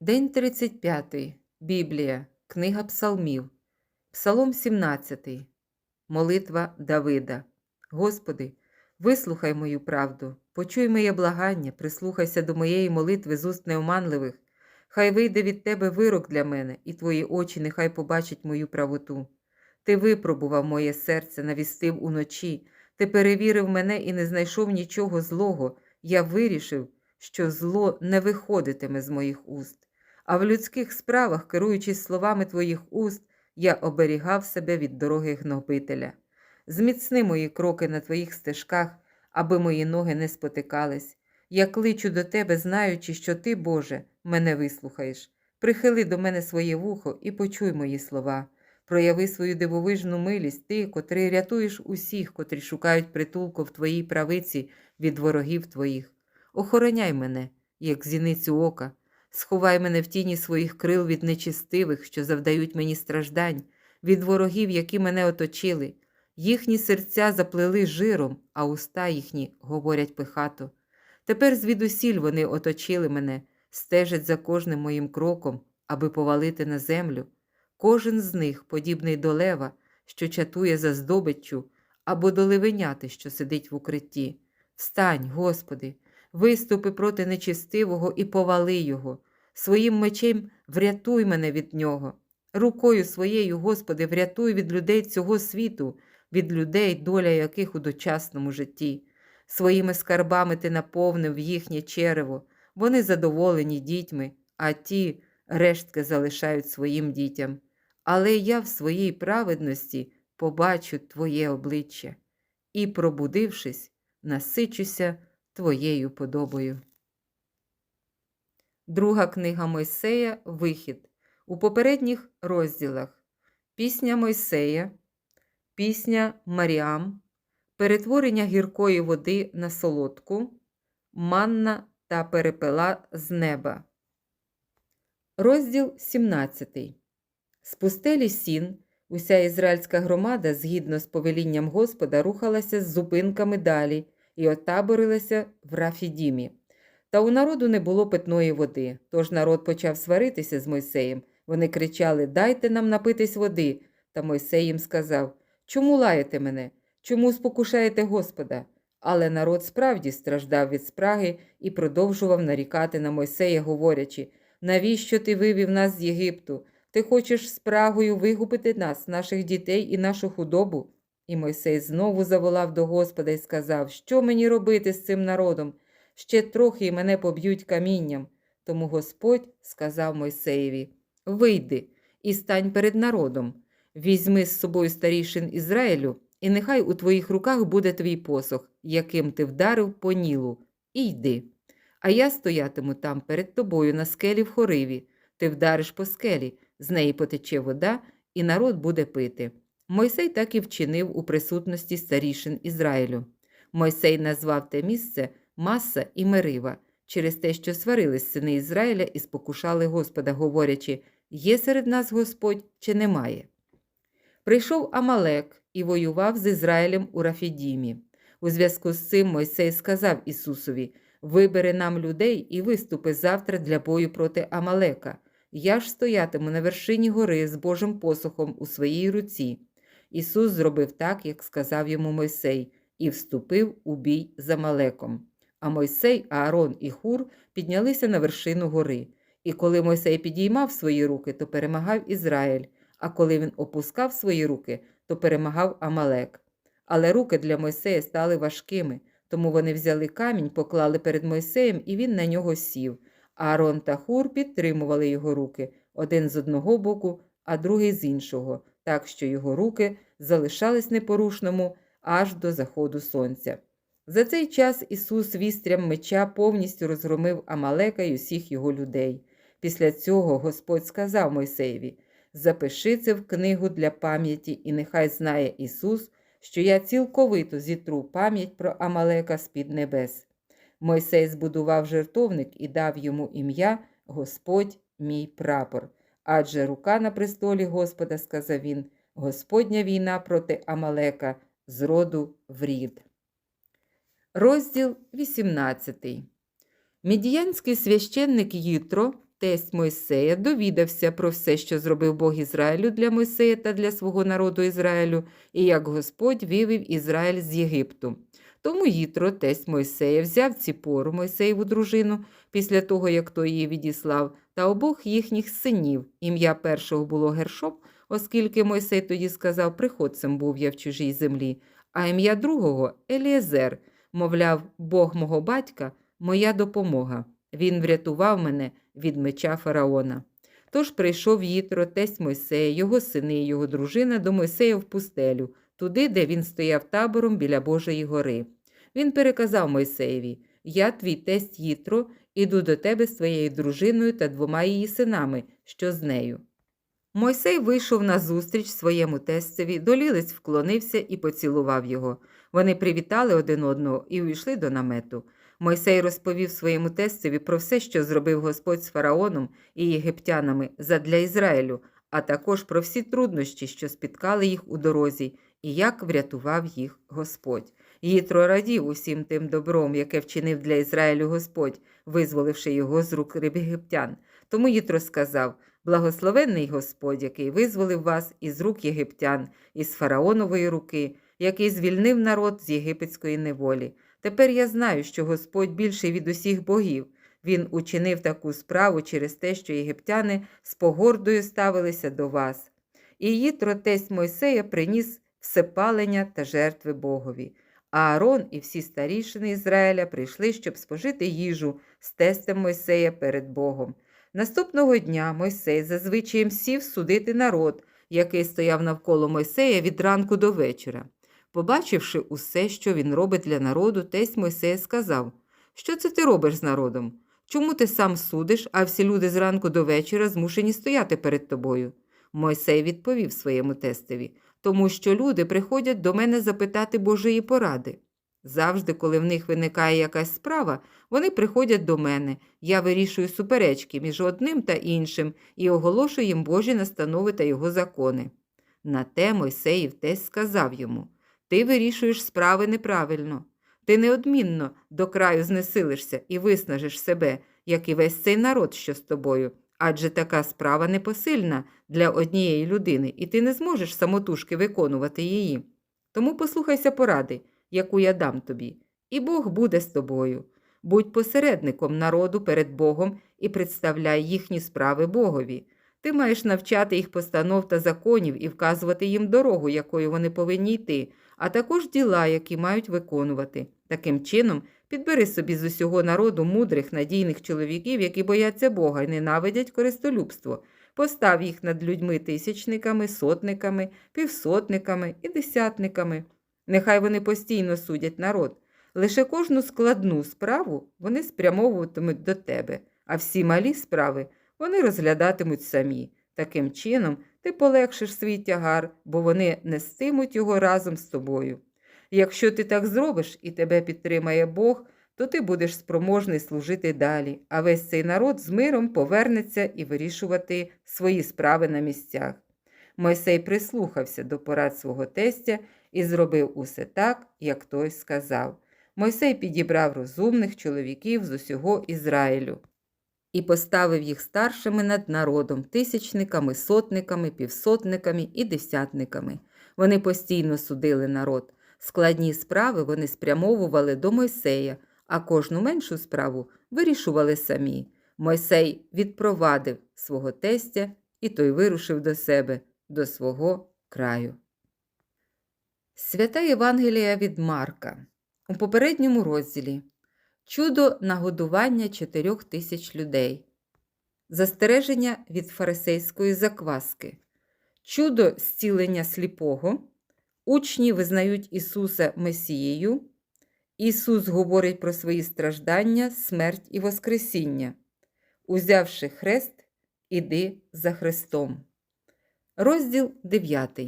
День 35. Біблія. Книга Псалмів. Псалом 17. Молитва Давида. Господи, вислухай мою правду, почуй моє благання, прислухайся до моєї молитви з уст неоманливих. Хай вийде від тебе вирок для мене, і твої очі нехай побачать мою правоту. Ти випробував моє серце, навістив уночі, ти перевірив мене і не знайшов нічого злого. Я вирішив, що зло не виходитиме з моїх уст. А в людських справах, керуючись словами твоїх уст, я оберігав себе від дороги гнобителя. Зміцни мої кроки на твоїх стежках, аби мої ноги не спотикались. Я кличу до тебе, знаючи, що ти, Боже, мене вислухаєш. Прихили до мене своє вухо і почуй мої слова. Прояви свою дивовижну милість, ти, котрий рятуєш усіх, котрі шукають притулку в твоїй правиці від ворогів твоїх. Охороняй мене, як зіницю ока, сховай мене в тіні своїх крил від нечистивих, що завдають мені страждань, від ворогів, які мене оточили. Їхні серця заплели жиром, а уста їхні говорять пихато. Тепер звідусіль вони оточили мене, стежать за кожним моїм кроком, аби повалити на землю. Кожен з них подібний до лева, що чатує за здобиччю, або до левеняти, що сидить в укритті. Встань, Господи, виступи проти нечистивого і повали його. Своїм мечем врятуй мене від нього. Рукою своєю, Господи, врятуй від людей цього світу, від людей, доля яких у дочасному житті. Своїми скарбами ти наповнив їхнє черево, вони задоволені дітьми, а ті рештки залишають своїм дітям. Але я в своїй праведності побачу Твоє обличчя і, пробудившись, насичуся Твоєю подобою. Друга книга Мойсея Вихід. У попередніх розділах Пісня Мойсея, Пісня Маріам, Перетворення гіркої води на солодку, Манна та перепела з неба. Розділ 17. З пустелі Сін уся ізраїльська громада, згідно з повелінням Господа, рухалася з зупинками далі і отаборилася в Рафідімі. Та у народу не було питної води, тож народ почав сваритися з Мойсеєм. Вони кричали Дайте нам напитись води. Та Мойсей їм сказав Чому лаєте мене? Чому спокушаєте Господа? Але народ справді страждав від спраги і продовжував нарікати на Мойсея, говорячи Навіщо ти вивів нас з Єгипту? Ти хочеш спрагою вигубити нас, наших дітей і нашу худобу? І Мойсей знову заволав до Господа і сказав, що мені робити з цим народом? Ще трохи і мене поб'ють камінням. Тому Господь сказав Мойсеєві Вийди і стань перед народом, візьми з собою старішин Ізраїлю, і нехай у твоїх руках буде твій посох, яким ти вдарив по нілу, і йди. А я стоятиму там перед тобою на скелі в хориві, ти вдариш по скелі, з неї потече вода, і народ буде пити. Мойсей так і вчинив у присутності старішин Ізраїлю. Мойсей назвав те місце Маса і Мерива, через те, що сварились сини Ізраїля і спокушали Господа, говорячи Є серед нас Господь чи немає. Прийшов Амалек і воював з Ізраїлем у Рафідімі. У зв'язку з цим Мойсей сказав Ісусові Вибери нам людей і виступи завтра для бою проти Амалека. Я ж стоятиму на вершині гори з Божим посохом у своїй руці. Ісус зробив так, як сказав йому Мойсей, і вступив у бій з Амалеком. А Мойсей, Аарон і Хур піднялися на вершину гори. І коли Мойсей підіймав свої руки, то перемагав Ізраїль, а коли він опускав свої руки, то перемагав Амалек. Але руки для Мойсея стали важкими, тому вони взяли камінь, поклали перед Мойсеєм, і він на нього сів. Аарон та Хур підтримували його руки один з одного боку, а другий з іншого, так що його руки залишались непорушному аж до заходу сонця. За цей час Ісус вістрям меча повністю розгромив Амалека й усіх його людей. Після цього Господь сказав Мойсеєві Запиши це в книгу для пам'яті, і нехай знає Ісус, що я цілковито зітру пам'ять про Амалека з-під небес. Мойсей збудував жертовник і дав йому ім'я Господь мій прапор. Адже рука на престолі Господа, сказав він, Господня війна проти Амалека з роду в рід. Розділ 18. Мідіянський священник Їтро тесть Мойсея, довідався про все, що зробив Бог Ізраїлю для Мойсея та для свого народу Ізраїлю, і як Господь вивів Ізраїль з Єгипту. Тому Їтро, тесть Мойсея, взяв ціпору Мойсеєву дружину після того, як той її відіслав, та обох їхніх синів. Ім'я першого було Гершом, оскільки Мойсей тоді сказав, приходцем був я в чужій землі, а ім'я другого Елієзер, мовляв, Бог мого батька, моя допомога. Він врятував мене від меча фараона. Тож прийшов Їтро, тесть Мойсея, його сини і його дружина до Мойсея в пустелю, туди, де він стояв табором біля Божої гори. Він переказав Мойсеєві: Я, твій тесть Їтро, іду до тебе з твоєю дружиною та двома її синами, що з нею. Мойсей вийшов назустріч своєму тестеві, долілець вклонився і поцілував його. Вони привітали один одного і увійшли до намету. Мойсей розповів своєму тестеві про все, що зробив Господь з фараоном і єгиптянами задля Ізраїлю, а також про всі труднощі, що спіткали їх у дорозі, і як врятував їх Господь. Їтро радів усім тим добром, яке вчинив для Ізраїлю Господь, визволивши його з рук єгиптян. Тому Їтро сказав: Благословенний Господь, який визволив вас із рук єгиптян, із фараонової руки, який звільнив народ з єгипетської неволі. Тепер я знаю, що Господь більший від усіх богів. Він учинив таку справу через те, що єгиптяни з погордою ставилися до вас. І Їтро, тесть Мойсея, приніс всепалення та жертви Богові. Аарон і всі старішини Ізраїля прийшли, щоб спожити їжу з тестем Мойсея перед Богом. Наступного дня Мойсей зазвичаєм сів судити народ, який стояв навколо Мойсея від ранку до вечора. Побачивши усе, що він робить для народу, тесть Мойсея сказав: Що це ти робиш з народом? Чому ти сам судиш, а всі люди зранку до вечора змушені стояти перед тобою? Мойсей відповів своєму тестові, тому що люди приходять до мене запитати Божої поради. Завжди, коли в них виникає якась справа, вони приходять до мене. Я вирішую суперечки між одним та іншим і оголошую їм Божі настанови та його закони. На те Мойсеїв тесть сказав йому Ти вирішуєш справи неправильно. Ти неодмінно до краю знесилишся і виснажиш себе, як і весь цей народ, що з тобою. Адже така справа непосильна для однієї людини, і ти не зможеш самотужки виконувати її. Тому послухайся поради, яку я дам тобі, і Бог буде з тобою. Будь посередником народу перед Богом і представляй їхні справи Богові. Ти маєш навчати їх постанов та законів і вказувати їм дорогу, якою вони повинні йти, а також діла, які мають виконувати. Таким чином, підбери собі з усього народу мудрих, надійних чоловіків, які бояться Бога і ненавидять користолюбство. Постав їх над людьми тисячниками, сотниками, півсотниками і десятниками. Нехай вони постійно судять народ. Лише кожну складну справу вони спрямовуватимуть до тебе, а всі малі справи вони розглядатимуть самі. Таким чином, ти полегшиш свій тягар, бо вони нестимуть його разом з тобою. Якщо ти так зробиш і тебе підтримає Бог, то ти будеш спроможний служити далі, а весь цей народ з миром повернеться і вирішувати свої справи на місцях. Мойсей прислухався до порад свого тестя і зробив усе так, як той сказав. Мойсей підібрав розумних чоловіків з усього Ізраїлю і поставив їх старшими над народом, тисячниками, сотниками, півсотниками і десятниками. Вони постійно судили народ. Складні справи вони спрямовували до Мойсея, а кожну меншу справу вирішували самі. Мойсей відпровадив свого тестя, і той вирушив до себе, до свого краю. Свята Євангелія від Марка. У попередньому розділі. Чудо нагодування чотирьох тисяч людей, застереження від фарисейської закваски, чудо зцілення сліпого, учні визнають Ісуса Месією, Ісус говорить про свої страждання, смерть і Воскресіння. Узявши хрест, іди за Христом. Розділ 9.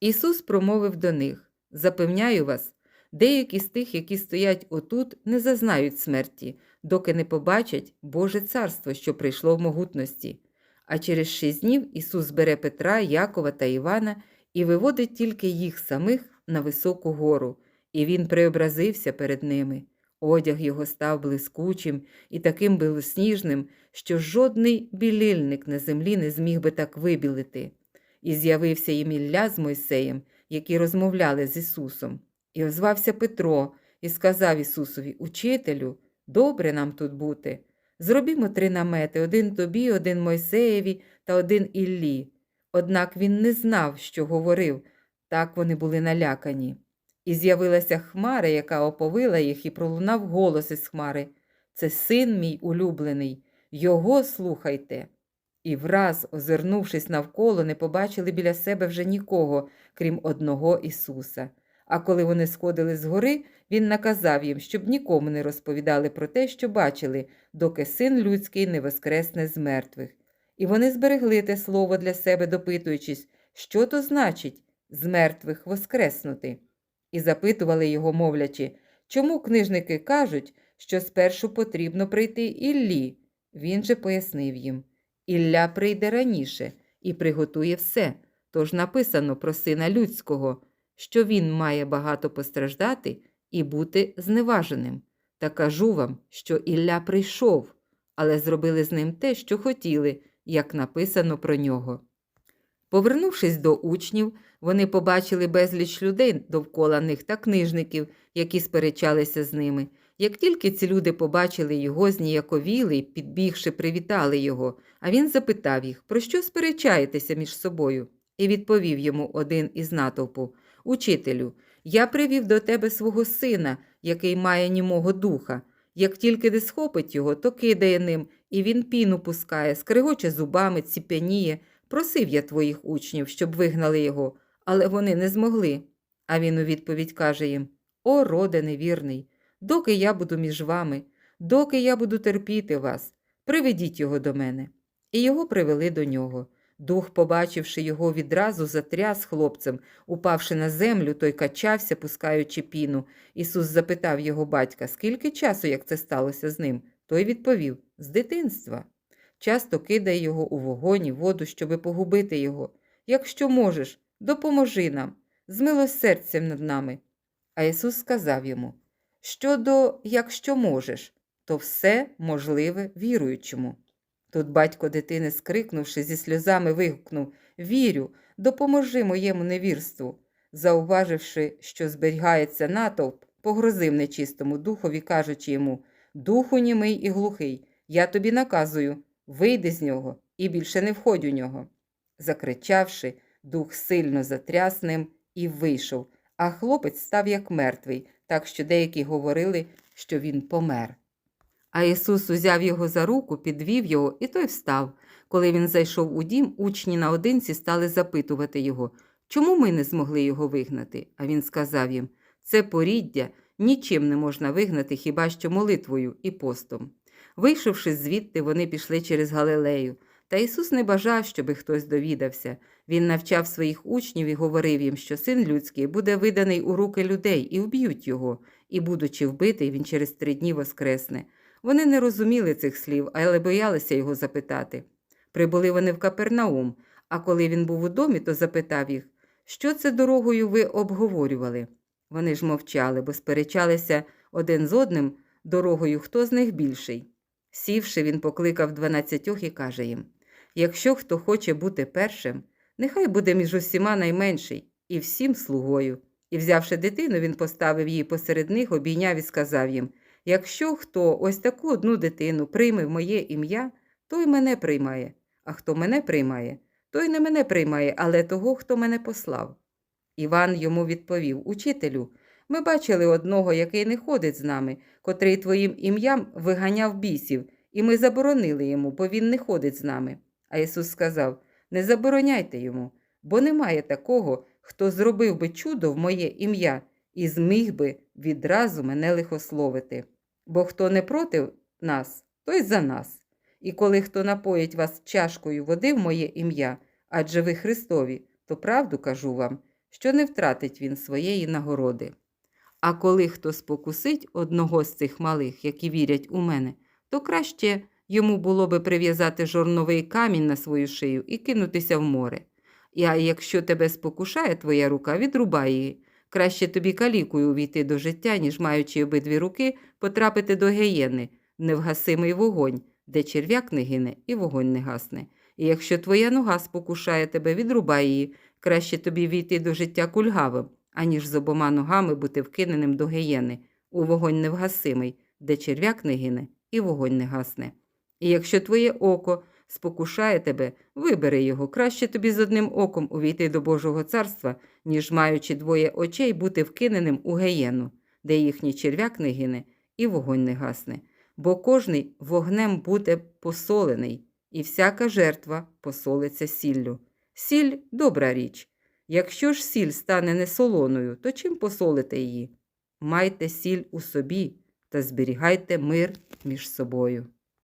Ісус промовив до них: Запевняю вас, деякі з тих, які стоять отут, не зазнають смерті, доки не побачать Боже царство, що прийшло в могутності. А через шість днів Ісус бере Петра, Якова та Івана і виводить тільки їх самих на високу гору, і Він преобразився перед ними. Одяг його став блискучим і таким білосніжним, що жодний білільник на землі не зміг би так вибілити. І з'явився їм Ілля з Мойсеєм, які розмовляли з Ісусом. І озвався Петро і сказав Ісусові: Учителю, добре нам тут бути. Зробімо три намети: один тобі, один Мойсеєві та один Іллі. Однак він не знав, що говорив, так вони були налякані. І з'явилася хмара, яка оповила їх, і пролунав голос із хмари Це син мій улюблений, його слухайте. І враз, озирнувшись навколо, не побачили біля себе вже нікого, крім одного Ісуса. А коли вони сходили з гори, він наказав їм, щоб нікому не розповідали про те, що бачили, доки син людський не воскресне з мертвих. І вони зберегли те слово для себе, допитуючись, що то значить з мертвих воскреснути. І запитували його, мовлячи, чому книжники кажуть, що спершу потрібно прийти Іллі. Він же пояснив їм Ілля прийде раніше і приготує все. Тож написано про сина людського, що він має багато постраждати і бути зневаженим. Та кажу вам, що Ілля прийшов, але зробили з ним те, що хотіли, як написано про нього. Повернувшись до учнів, вони побачили безліч людей довкола них та книжників, які сперечалися з ними. Як тільки ці люди побачили його, зніяковіли підбігши, привітали його, а він запитав їх, про що сперечаєтеся між собою? І відповів йому один із натовпу Учителю, я привів до тебе свого сина, який має німого духа. Як тільки де схопить його, то кидає ним, і він піну пускає, скригоче зубами, ціпяніє. Просив я твоїх учнів, щоб вигнали його, але вони не змогли. А він у відповідь каже їм: О, роде невірний, доки я буду між вами, доки я буду терпіти вас, приведіть його до мене. І його привели до нього. Дух, побачивши його, відразу затряс хлопцем, упавши на землю, той качався, пускаючи піну. Ісус запитав його батька, скільки часу, як це сталося з ним. Той відповів з дитинства. Часто кидає його у вогонь і воду, щоби погубити його. Якщо можеш, допоможи нам, змилосердцем над нами. А Ісус сказав йому: Щодо якщо можеш, то все можливе віруючому. Тут батько дитини, скрикнувши зі сльозами, вигукнув Вірю, допоможи моєму невірству. Зауваживши, що зберігається натовп, погрозив нечистому духові, кажучи йому Духу німий і глухий, я тобі наказую, вийди з нього і більше не входь у нього. Закричавши, дух сильно затряс ним і вийшов, а хлопець став як мертвий, так що деякі говорили, що він помер. А Ісус узяв його за руку, підвів його, і той встав. Коли він зайшов у дім, учні наодинці стали запитувати його, чому ми не змогли його вигнати. А він сказав їм: це поріддя нічим не можна вигнати хіба що молитвою і постом. Вийшовши звідти, вони пішли через Галилею. Та Ісус не бажав, щоби хтось довідався. Він навчав своїх учнів і говорив їм, що син людський буде виданий у руки людей і вб'ють його, і, будучи вбитий, він через три дні воскресне. Вони не розуміли цих слів, але боялися його запитати. Прибули вони в Капернаум, а коли він був у домі, то запитав їх, що це дорогою ви обговорювали. Вони ж мовчали, бо сперечалися один з одним дорогою, хто з них більший. Сівши, він покликав дванадцятьох і каже їм Якщо хто хоче бути першим, нехай буде між усіма найменший і всім слугою. І, взявши дитину, він поставив її посеред них, обійняв і сказав їм Якщо хто ось таку одну дитину прийме в моє ім'я, той мене приймає, а хто мене приймає, той не мене приймає, але того, хто мене послав. Іван йому відповів Учителю, ми бачили одного, який не ходить з нами, котрий твоїм ім'ям виганяв бісів, і ми заборонили йому, бо він не ходить з нами. А Ісус сказав Не забороняйте йому, бо немає такого, хто зробив би чудо в моє ім'я і зміг би відразу мене лихословити. Бо хто не проти нас, той за нас. І коли хто напоїть вас чашкою води в моє ім'я, адже ви Христові, то правду кажу вам, що не втратить він своєї нагороди. А коли хто спокусить одного з цих малих, які вірять у мене, то краще йому було би прив'язати жорновий камінь на свою шию і кинутися в море. І а якщо тебе спокушає твоя рука, відрубай її, Краще тобі калікою увійти до життя, ніж маючи обидві руки, потрапити до гієни, невгасимий вогонь, де черв'як не гине і вогонь не гасне. І якщо твоя нога спокушає тебе, відрубай її, краще тобі війти до життя кульгавим, аніж з обома ногами бути вкиненим до гієни, у вогонь невгасимий, де черв'як не гине і вогонь не гасне. І якщо твоє око спокушає тебе, вибери його, краще тобі з одним оком увійти до Божого царства, ніж маючи двоє очей бути вкиненим у геєну, де їхній черв'як не гине і вогонь не гасне. Бо кожний вогнем буде посолений, і всяка жертва посолиться сіллю. Сіль добра річ. Якщо ж сіль стане несолоною, то чим посолите її? Майте сіль у собі та зберігайте мир між собою.